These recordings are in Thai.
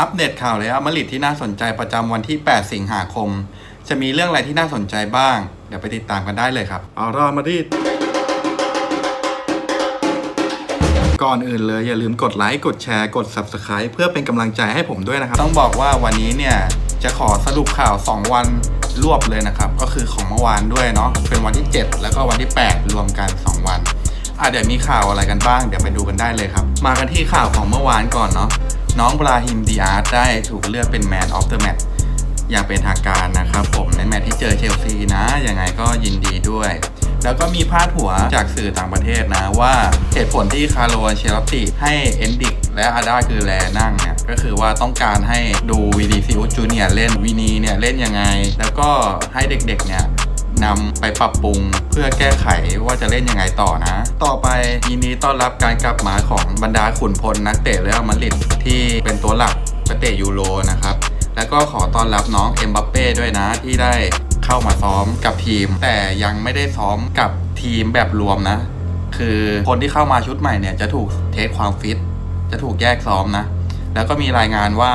อัปเดตข่าวเลยอัมาริดที่น่าสนใจประจำวันที่ 8 สิงหาคม จะมีเรื่องอะไรที่น่าสนใจบ้าง เดี๋ยวไปติดตามกันได้เลยครับเอารอมาดิดก่อนอื่นเลยอย่าลืมกดไลค์กดแชร์กด Subscribe เพื่อเป็นกำลังใจให้ผมด้วยนะครับ ต้องบอกว่าวันนี้เนี่ยจะขอสรุปข่าว 2 วันรวบเลยนะครับ ก็คือของเมื่อวานด้วยเนาะเป็นวันที่ 7 แล้วก็วันที่ 8 รวมกัน 2 วันอะเดี๋ยวมีข่าวอะไรกันบ้าง เดี๋ยวไปดูกันได้เลยครับ มากันที่ข่าวของเมื่อวานก่อนเนาะ น้องบราฮิมดีอาร์ตได้ถูกเลือกเป็นแมนออฟเดอะแมตอย่างเป็นทางการนะครับผมในแมตช์ที่เจอเชลซีนะ ยังไงก็ยินดีด้วย แล้วก็มีพาดหัวจากสื่อต่างประเทศนะว่าเหตุผลที่คาร์โลเชลติให้เอนดิกและอาดาคือแลนั่งเนี่ยก็คือว่าต้องการให้ดูวีดีซิอุจูเนียเล่นวีนีเนี่ยเล่นยังไง แล้วก็ให้เด็กๆเนี่ย นำไปปรับปรุง เพื่อแก้ไขว่าจะเล่นยังไงต่อนะ ต่อไปยินดีต้อนรับการกลับมาของบรรดาขุนพลนักเตะเรอัลมาดริดที่เป็นตัวหลักไปเตะยูโรนะครับแล้วก็ขอต้อนรับน้องเอ็มบัปเป้ด้วยนะที่ได้เข้ามาซ้อมกับทีม แต่ยังไม่ได้ซ้อมกับทีมแบบรวมนะ คือคนที่เข้ามาชุดใหม่เนี่ยจะถูกเทสความฟิตจะถูกแยกซ้อมนะ แล้วก็มีรายงานว่า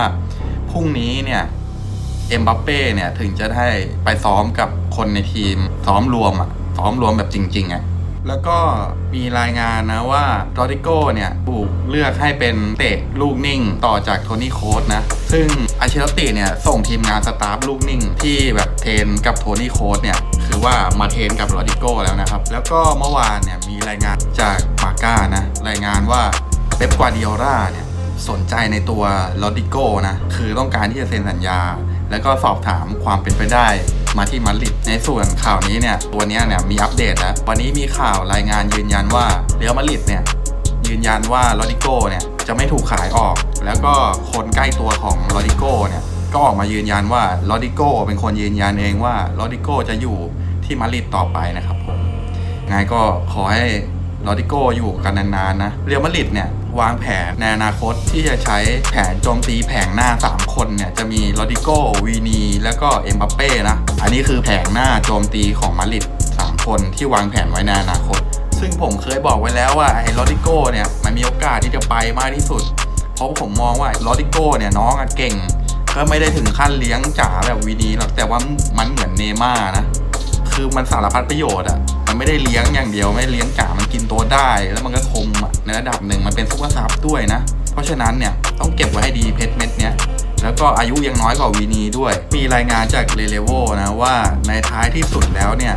พรุ่งนี้เนี่ยเอ็มบัปเป้เนี่ยถึงจะได้ไปซ้อมกับ คนในทีมซ้อมรวมอะซ้อมรวมแบบจริงๆอะแล้วก็มีรายงานนะว่าโรดิโก้เนี่ยถูกเลือกให้เป็นเตะลูกนิ่งต่อจากโทนี่โค้ดนะ ซึ่งอาเชลติเนี่ยส่งทีมงานสตาฟลูกนิ่งที่แบบเทรนกับโทนี่โค้ดเนี่ยคือว่ามาเทรนกับโรดิโก้แล้วนะครับ แล้วก็เมื่อวานเนี่ยมีรายงานจากมาก้านะรายงานว่าเป๊ปกวาดิโอลาเนี่ยสนใจในตัวโรดิโก้นะคือต้องการที่จะเซ็นสัญญา แล้วก็สอบถามความเป็นไปได้มาที่มาดริดในส่วนข่าวนี้เนี่ยตัวนี้เนี่ยมีอัปเดตแล้ววันนี้มีข่าวรายงานยืนยันว่าเรอัลมาดริดเนี่ยยืนยันว่าโรดิโก้เนี่ยจะไม่ถูกขายออก แล้วก็คนใกล้ตัวของโรดิโก้เนี่ยก็ออกมายืนยันว่าโรดิโก้เป็นคนยืนยันเองว่าโรดิโก้จะอยู่ที่มาริดต่อไปนะครับผมไงก็ขอให้ ลอดิโกอยู่กันนานๆนะ เรียลมาดริดเนี่ยวางแผนในอนาคตที่จะใช้แผนโจมตีแผงหน้า 3 คนเนี่ย จะมีลอดิโกวีนี แล้วก็เอ็มบัปเป้นะ อันนี้คือแผงหน้าโจมตีของมาดริด3 คนที่วางแผนไว้ในอนาคต ซึ่งผมเคยบอกไว้แล้วว่าไอ้ลอดิโกเนี่ยมันมีโอกาสที่จะไปมากที่สุด เพราะผมมองว่าลอดิโกเนี่ยน้องอะเก่งก็ไม่ได้ถึงขั้นเลี้ยงจ๋าแบบวีนีหรอกแต่ว่ามันเหมือนเนย์ม่านะ คือมันสารพัดประโยชน์อะ มันไม่ได้เลี้ยงอย่างเดียวไม่เลี้ยงกะมันกินตัวได้ แล้วมันก็คมอะในระดับหนึ่งมันเป็นซุปเปอร์ซับด้วยนะ เพราะฉะนั้นเนี่ยต้องเก็บไว้ให้ดีเพชรเม็ดเนี้ยแล้วก็อายุยังน้อยกว่าวีนีด้วย มีรายงานจากเรเลโวนะว่าในท้ายที่สุดแล้วเนี่ย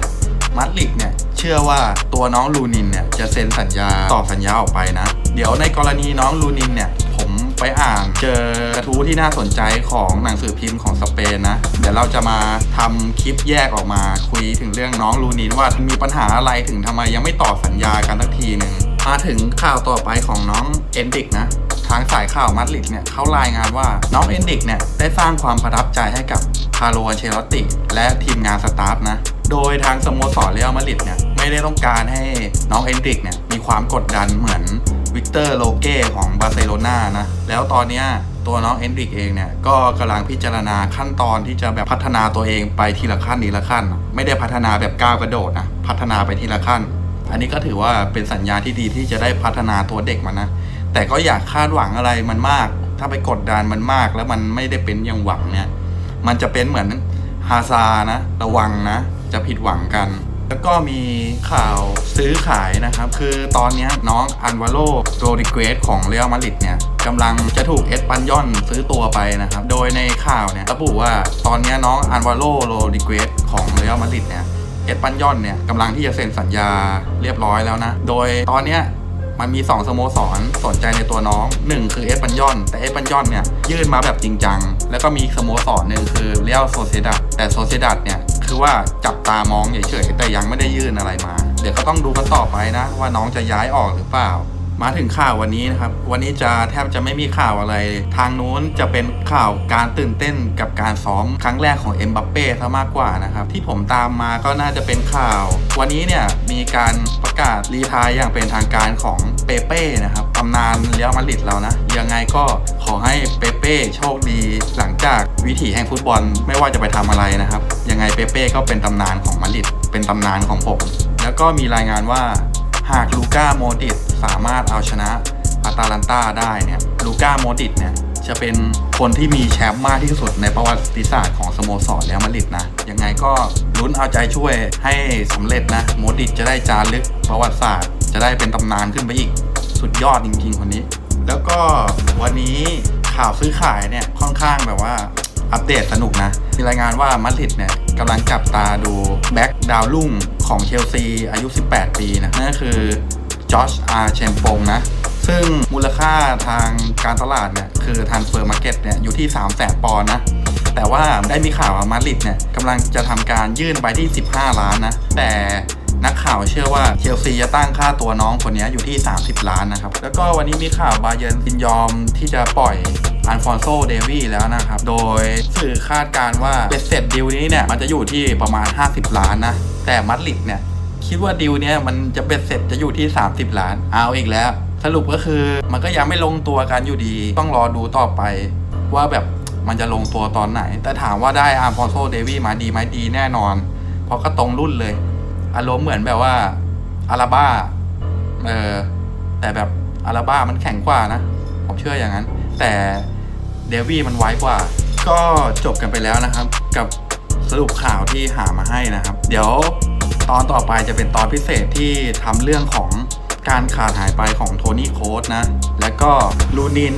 มัดลิกเนี่ยเชื่อว่าตัวน้องลูนินเนี่ยจะเซ็นสัญญาต่อสัญญาออกไปนะ เดี๋ยวในกรณีน้องลูนินเนี่ย ไปอ่านเจอกระทู้ที่น่าสนใจของหนังสือพิมพ์ของสเปนนะ เดี๋ยวเราจะมาทำคลิปแยกออกมาคุยถึงเรื่องน้องลูนินว่ามีปัญหาอะไรถึงทำไมยังไม่ต่อสัญญากันสักทีหนึ่งมาถึงข่าวต่อไปของน้องเอนดิกนะทางสายข่าวมัดลิดเนี่ยเขารายงานว่าน้องเอนดิกเนี่ยได้สร้างความประทับใจให้กับคาร์โลอันเชลติ และทีมงานสตาฟนะ โดยทางสโมสรเรอัลมาดริดเนี่ยไม่ได้ต้องการให้น้องเอนดิกเนี่ยมีความกดดันเหมือน วิกเตอร์โลเก้ของบาร์เซโลนานะ แล้วตอนนี้ตัวน้องเอนดริกเองเนี่ย ก็กำลังพิจารณาขั้นตอนที่จะแบบพัฒนาตัวเองไปทีละขั้นทีละขั้น ไม่ได้พัฒนาแบบก้าวกระโดดนะ พัฒนาไปทีละขั้น อันนี้ก็ถือว่าเป็นสัญญาที่ดีที่จะได้พัฒนาตัวเด็กมันนะ แต่ก็อยากคาดหวังอะไรมันมาก ถ้าไปกดดันมันมากแล้วมันไม่ได้เป็นอย่างหวังเนี่ย มันจะเป็นเหมือนฮาซานะ ระวังนะ จะผิดหวังกัน แล้วก็มีข่าวซื้อขายนะครับ คือตอนนี้น้องอันวาโลโรดิเกสของเรอัลมาดริดเนี่ยกำลังจะถูกเอสปันยอนซื้อตัวไปนะครับ โดยในข่าวเนี่ยระบุว่าตอนนี้น้องอันวาโลโรดิเกสของเรอัลมาดริดเนี่ยเอสปันยอนเนี่ยกำลังที่จะเซ็นสัญญาเรียบร้อยแล้วนะ โดยตอนนี้มันมี 2 สโมสรสนใจในตัวน้อง 1 คือเอสปันยอน แต่เอสปันยอนเนี่ยยื่นมาแบบจริงจัง แล้วก็มีสโมสรหนึ่งคือเรียลโซเซดัตแต่โซเซดัตเนี่ย คือว่าจับตามองเฉยๆแต่ยังไม่ได้ยื่นอะไรมา เดี๋ยวก็ต้องดูกันต่อไปนะ ว่าน้องจะย้ายออกหรือเปล่า มาถึงข่าววันนี้นะครับ วันนี้จะแทบจะไม่มีข่าวอะไร ทางนู้นจะเป็นข่าวการตื่นเต้นกับการซ้อมครั้งแรกของเอ็มบัปเป้ซะมากกว่านะครับที่ผมตามมาก็น่าจะเป็นข่าว วันนี้เนี่ยมีการประกาศรีทายอย่างเป็นทางการของเปเป้นะครับตำนานเรียลมาดริดเรานะยังไงก็ ขอให้เปเป้โชคดีหลังจากวิถีแห่งฟุตบอลไม่ว่าจะไปทำอะไรนะครับ ยังไงเปเป้ก็เป็นตำนานของมาริดเป็นตำนานของผม แล้วก็มีรายงานว่าหากลูก้าโมดิตสามารถเอาชนะอาตาลันตาได้เนี่ยลูก้าโมดิตเนี่ยจะเป็นคนที่มีแชมป์มากที่สุดในประวัติศาสตร์ของสโมสรเรอัลมาริดนะ ยังไงก็ลุ้นเอาใจช่วยให้สำเร็จนะ โมดริดจะได้จารึกประวัติศาสตร์ จะได้เป็นตำนานขึ้นไปอีก สุดยอดจริงๆคนนี้ แล้วก็วันนี้ข่าวซื้อขายเนี่ยค่อนข้างแบบว่าอัปเดตสนุกนะ มีรายงานว่ามาดริดเนี่ยกำลังจับตาดูแบ็กดาวรุ่งของเชลซีอายุ 18 ปีนะนั่นคือจอชอาร์เชมปงนะ ซึ่งมูลค่าทางการตลาดเนี่ยคือทางเฟอร์มาร์เก็ตเนี่ยอยู่ที่ 3 0 0แสนปอนด์นะ แต่ว่าได้มีข่าวว่ามาดริดเนี่ยกำลังจะทำการยื่นไปที่ 15 ล้านนะ แต่ นักข่าวเชื่อว่าเชลซีจะตั้งค่าตัวน้องคนนี้อยู่ที่ 30 ล้านนะครับ แล้วก็วันนี้มีข่าวบาเยนยินยอมที่จะปล่อยอันฟอนโซเดวี่แล้วนะครับ โดยสื่อคาดการว่าเบ็ดเสร็จดีลนี้เนี่ยมันจะอยู่ที่ประมาณ 50 ล้านนะ แต่มาดริดเนี่ยคิดว่าดีลเนี้ยมันจะเบ็ดเสร็จจะอยู่ที่ 30 ล้าน เอาอีกแล้ว สรุปก็คือมันก็ยังไม่ลงตัวกันอยู่ดี ต้องรอดูต่อไปว่าแบบมันจะลงตัวตอนไหน แต่ถามว่าได้อาร์มพอโซเดวี่มาดีไหมดีแน่นอน เพราะก็ตรงรุ่นเลย อารมณ์เหมือนแบบว่าอาราบ้าเออแต่แบบอาราบ้ามันแข็งกว่านะ ผมเชื่ออย่างนั้น แต่เดวี่มันไวกว่า ก็จบกันไปแล้วนะครับ กับสรุปข่าวที่หามาให้นะครับ เดี๋ยวตอนต่อไปจะเป็นตอนพิเศษที่ทำเรื่องของการขาดหายไปของโทนี่โค้ดนะ แล้วก็ลูนิน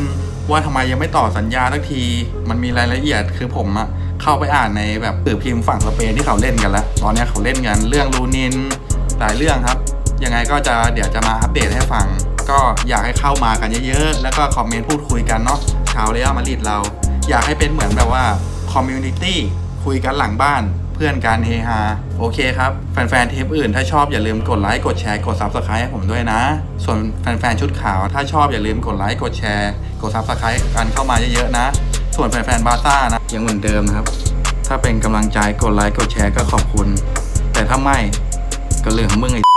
ว่าทำไมยังไม่ต่อสัญญาทักที มันมีรายละเอียดคือผมอะ เข้าไปอ่านในแบบสื่อพิมพ์ฝั่งสเปนที่เขาเล่นกันแล้ว ตอนนี้เขาเล่นกันเรื่องลูนินหลายเรื่องครับ ยังไงก็จะเดี๋ยวจะมาอัปเดตให้ฟัง ก็อยากให้เข้ามากันเยอะๆ แล้วก็คอมเมนต์พูดคุยกันเนาะชาวเรอัลมาดริดเรา อยากให้เป็นเหมือนแบบว่าคอมมูนิตี้คุยกันหลังบ้านเพื่อนกันเฮฮาโอเคครับ แฟนๆเทปอื่น ถ้าชอบอย่าลืมกดไลค์กดแชร์กด Subscribe ให้ผมด้วยนะ ส่วนแฟนๆชุดขาว ถ้าชอบอย่าลืมกดไลค์กดแชร์กด Subscribe กันเข้ามาเยอะๆนะ ส่วนแฟนๆบาซ่านะ ยังเหมือนเดิมนะครับ ถ้าเป็นกำลังใจกดไลค์กดแชร์ก็ขอบคุณ แต่ถ้าไม่ก็เรื่องของมึงไอ้